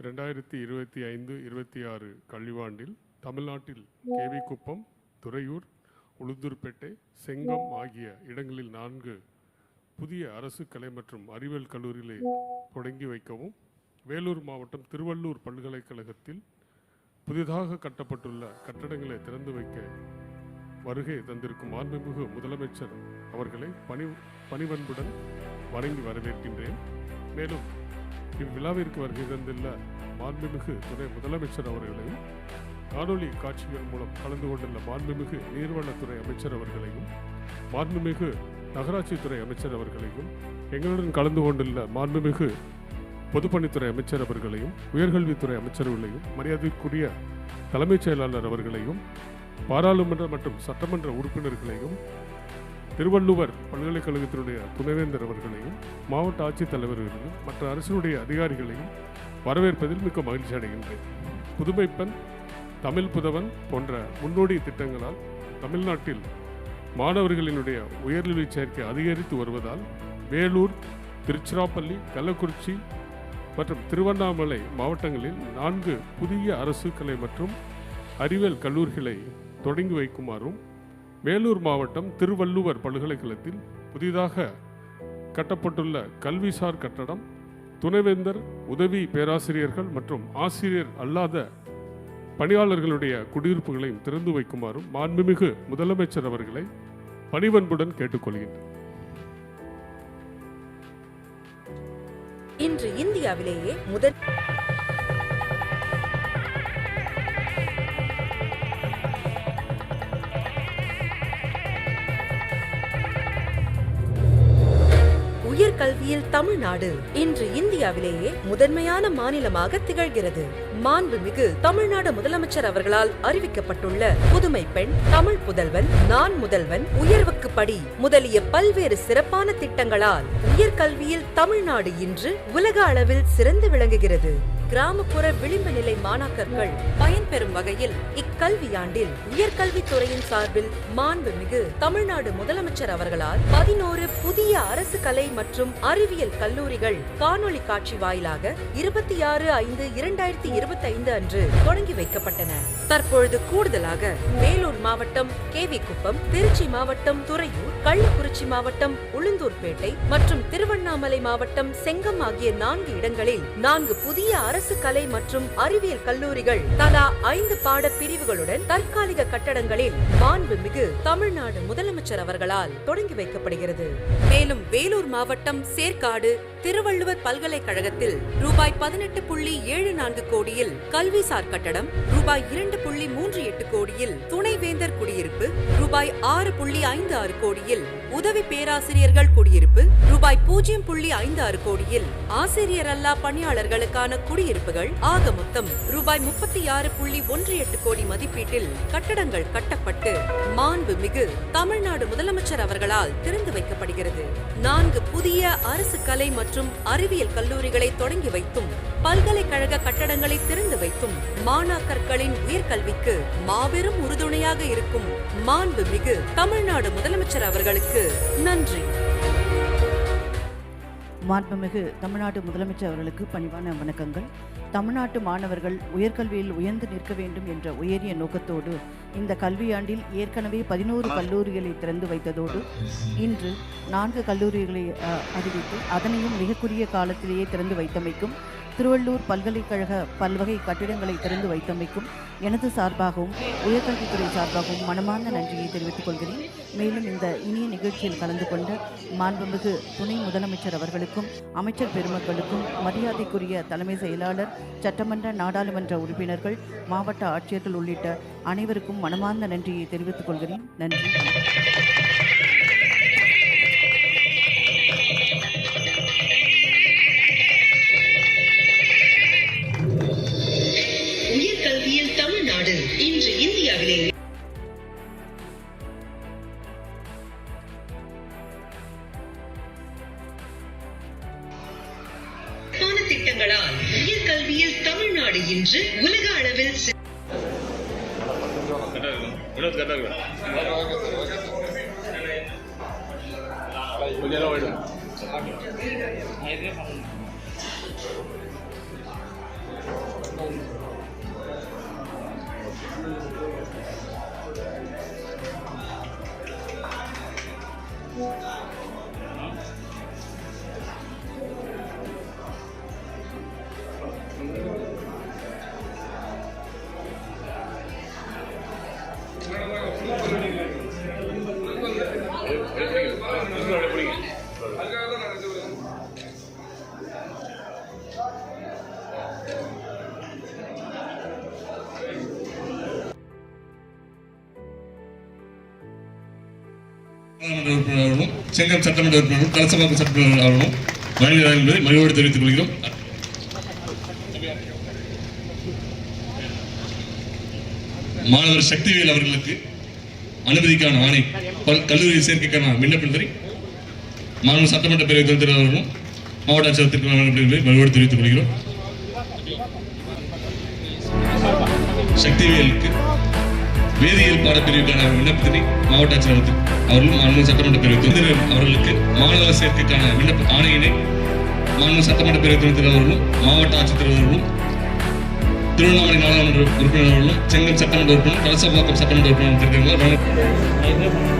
ரெண்டாயிரத்தி இருபத்தி ஐந்து இருபத்தி ஆறு கல்வியாண்டில் தமிழ்நாட்டில் கேவி குப்பம் துறையூர் உளுந்தூர்பேட்டை செங்கம் ஆகிய இடங்களில் நான்கு புதிய அரசு கலை மற்றும் அறிவியல் கல்லூரிகளை தொடங்கி வைக்கவும் வேலூர் மாவட்டம் திருவள்ளூர் பல்கலைக்கழகத்தில் புதிதாக கட்டப்பட்டுள்ள கட்டடங்களை திறந்து வைக்க வருகை தந்திருக்கும் மாண்புமிகு முதலமைச்சர் அவர்களை பணி பணிவன்புடன் வணங்கி வரவேற்கின்றேன். மேலும் இவ்விழாவிற்கு வருகை தந்துள்ள மாண்புமிகு துணை முதலமைச்சர் அவர்களையும் காணொளி காட்சிகள் மூலம் கலந்து கொண்டுள்ள மாண்புமிகு நீர்வளத்துறை அமைச்சர் அவர்களையும் மாண்புமிகு நகராட்சித்துறை அமைச்சர் அவர்களையும் எங்களுடன் கலந்து கொண்டுள்ள மாண்புமிகு பொதுப்பணித்துறை அமைச்சர் அவர்களையும் உயர்கல்வித்துறை அமைச்சர்களையும் மரியாதைக்குரிய தலைமைச் செயலாளர் அவர்களையும் பாராளுமன்ற மற்றும் சட்டமன்ற உறுப்பினர்களையும் திருவள்ளுவர் பல்கலைக்கழகத்தினுடைய துணைவேந்தர் அவர்களையும் மாவட்ட ஆட்சித்தலைவர்களையும் மற்ற அரசினுடைய அதிகாரிகளையும் வரவேற்பதில் மிக்க மகிழ்ச்சி அடைகின்றேன். புதுமைப்பெண் தமிழ் புதவன் போன்ற முன்னோடி திட்டங்களால் தமிழ்நாட்டில் மாணவர்களினுடைய உயர்நிலை சேர்க்கை அதிகரித்து வருவதால் வேலூர் திருச்சிராப்பள்ளி கள்ளக்குறிச்சி மற்றும் திருவண்ணாமலை மாவட்டங்களில் நான்கு புதிய அரசு கலை மற்றும் அறிவியல் கல்லூரிகளை தொடங்கி வைக்குமாறும் வேலூர் மாவட்டம் திருவள்ளுவர் பல்கலைக்கழகத்தில் புதிதாக கட்டப்பட்டுள்ள கல்விசார் கட்டடம் துணைவேந்தர் உதவி பேராசிரியர்கள் மற்றும் ஆசிரியர் அல்லாத பணியாளர்களுடைய குடியிருப்புகளையும் திறந்து வைக்குமாறும் மாண்புமிகு முதலமைச்சர் அவர்களை பணிவன்புடன் கேட்டுக்கொள்கின்றனர் இன்று இந்தியாவிலேயே முதல் கல்வியில் தமிழ்நாடு இன்று இந்தியாவிலேயே முதன்மையான மாநிலமாக திகழ்கிறது. மாண்புமிகு தமிழ்நாடு முதலமைச்சர் அவர்களால் அறிவிக்கப்பட்டுள்ள புதுமை பெண் தமிழ் புதல்வன் நான் முதல்வன் உயர்வுக்கு படி முதலிய பல்வேறு சிறப்பான திட்டங்களால் உயர்கல்வியில் தமிழ்நாடு இன்று உலக அளவில் சிறந்து விளங்குகிறது. கிராமப்புற விளிம்பு நிலை மாணாக்கர்கள் பயன்பெறும் வகையில் இக்கல்வியாண்டில் உயர்கல்வித்துறையின் சார்பில் மாண்புமிகு தமிழ்நாடு முதலமைச்சர் அவர்களால் பதினோரு புதிய அரசு கலை மற்றும் அறிவியல் கல்லூரிகள் காணொளி காட்சி வாயிலாக இருபத்தி ஆறு ஐந்து இரண்டாயிரத்தி இருபத்தி ஐந்து அன்று தொடங்கி வைக்கப்பட்டன. தற்பொழுது கூடுதலாக வேலூர் மாவட்டம் கேவி குப்பம் திருச்சி மாவட்டம் துறையூர் கள்ளக்குறிச்சி மாவட்டம் உளுந்தூர்பேட்டை மற்றும் திருவண்ணாமலை மாவட்டம் செங்கம் ஆகிய நான்கு இடங்களில் நான்கு புதிய அரசு அரசு கலை மற்றும் அறிவியல் கல்லூரிகள் தலா ஐந்து பாட பிரிவுகளுடன் தற்காலிக கட்டடங்களில் மாண்புமிகு தமிழ்நாடு முதலமைச்சர் அவர்களால் தொடங்கி வைக்கப்படுகிறது. மேலும் வேலூர் மாவட்டம் சேர்க்காடு திருவள்ளுவர் பல்கலைக்கழகத்தில் ரூபாய் பதினெட்டு புள்ளி ஏழு நான்கு கோடியில் கல்விசார் கட்டடம் ரூபாய் இரண்டு புள்ளி மூன்று எட்டு கோடியில் துணைவேந்தர் குடியிருப்பு ரூபாய் ஆறு புள்ளி ஐந்து ஆறு கோடியில் உதவி பேராசிரியர்கள் குடியிருப்பு ரூபாய் பூஜ்ஜியம் புள்ளி ஐந்து ஆறு கோடியில் ஆசிரியர் அல்லா பணியாளர்களுக்கான குடியிருப்பு குடியிருப்புகள் ஆக மொத்தம் ரூபாய் முப்பத்தி ஆறு புள்ளி ஒன்று எட்டு கோடி மதிப்பீட்டில் கட்டடங்கள் கட்டப்பட்டு மாண்பு மிகு தமிழ்நாடு முதலமைச்சர் அவர்களால் திறந்து வைக்கப்படுகிறது. நான்கு புதிய அரசு கலை மற்றும் அறிவியல் கல்லூரிகளை தொடங்கி வைத்தும் பல்கலைக்கழக கட்டடங்களை திறந்து வைத்தும் மாணாக்கர்களின் உயர்கல்விக்கு மாபெரும் உறுதுணையாக இருக்கும் மாண்பு மிகு தமிழ்நாடு முதலமைச்சர் அவர்களுக்கு நன்றி. மாண்புமிகு தமிழ்நாடு முதலமைச்சர் அவர்களுக்கு பணிவான வணக்கங்கள். தமிழ்நாட்டு மாணவர்கள் உயர்கல்வியில் உயர்ந்து நிற்க வேண்டும் என்ற உயரிய நோக்கத்தோடு இந்த கல்வியாண்டில் ஏற்கனவே பதினோரு கல்லூரிகளை திறந்து வைத்ததோடு இன்று நான்கு கல்லூரிகளை அஹ், அறிவித்து அதனையும் மிகக்குரிய காலத்திலேயே திறந்து வைத்தமைக்கும் திருவள்ளூர் பல்கலைக்கழக பல்வகை கட்டிடங்களை திறந்து வைத்தமைக்கும் எனது சார்பாகவும் உயர்கல்வித்துறை சார்பாகவும் மனமார்ந்த நன்றியை தெரிவித்துக் கொள்கிறேன். மேலும் இந்த இனிய நிகழ்ச்சியில் கலந்து கொண்ட மாண்புமிகு துணை முதலமைச்சர் அவர்களுக்கும் அமைச்சர் பெருமக்களுக்கும் மரியாதைக்குரிய தலைமை செயலாளர் சட்டமன்ற நாடாளுமன்ற உறுப்பினர்கள் மாவட்ட ஆட்சியர்கள் உள்ளிட்ட அனைவருக்கும் மனமார்ந்த நன்றியை தெரிவித்துக் கொள்கிறேன். நன்றி. திட்டங்களால் உயர்கல்வியில் தமிழ்நாடு இன்று உலக அளவில் இருக்கும் சட்டமன்ற உறுப்பினர் அவர்களும் செங்கம் சட்டமன்ற உறுப்பினரும் கலசபாக்கம் சட்டமன்ற அவர்களும் வழங்குகிறார் என்பதை மகிழ்வோடு தெரிவித்துக் கொள்கிறோம். மாணவர் சக்திவேல் அவர்களுக்கு அனுமதிக்கான ஆணை கல்லூரி சேர்க்கைக்கான விண்ணப்பத்தை மாணவர் சட்டமன்ற பேரவைத் தலைவர் அவர்களும் மாவட்ட ஆட்சியரத்திற்கு வழங்கப்படுவதை மகிழ்வோடு தெரிவித்துக் கொள்கிறோம். சக்திவேலுக்கு வேதியியல் பாடப்பிரிவுக்கான விண்ணப்பத்தினை மாவட்ட ஆட்சியர் அவர்களும் மாநில சட்டமன்ற பிரிவு தலைவர் அவர்களுக்கு மாணவர் சேர்க்கைக்கான விண்ணப்ப ஆணையினை மாநில சட்டமன்ற பிரிவு தலைவர் அவர்களும் மாவட்ட ஆட்சித்தலைவர் அவர்களும் திருவண்ணாமலை நாடாளுமன்ற உறுப்பினர்களும் செங்கல் செங்கம் சட்டமன்ற உறுப்பினர் கலசபாக்கம் சட்டமன்ற உறுப்பினர் வழங்க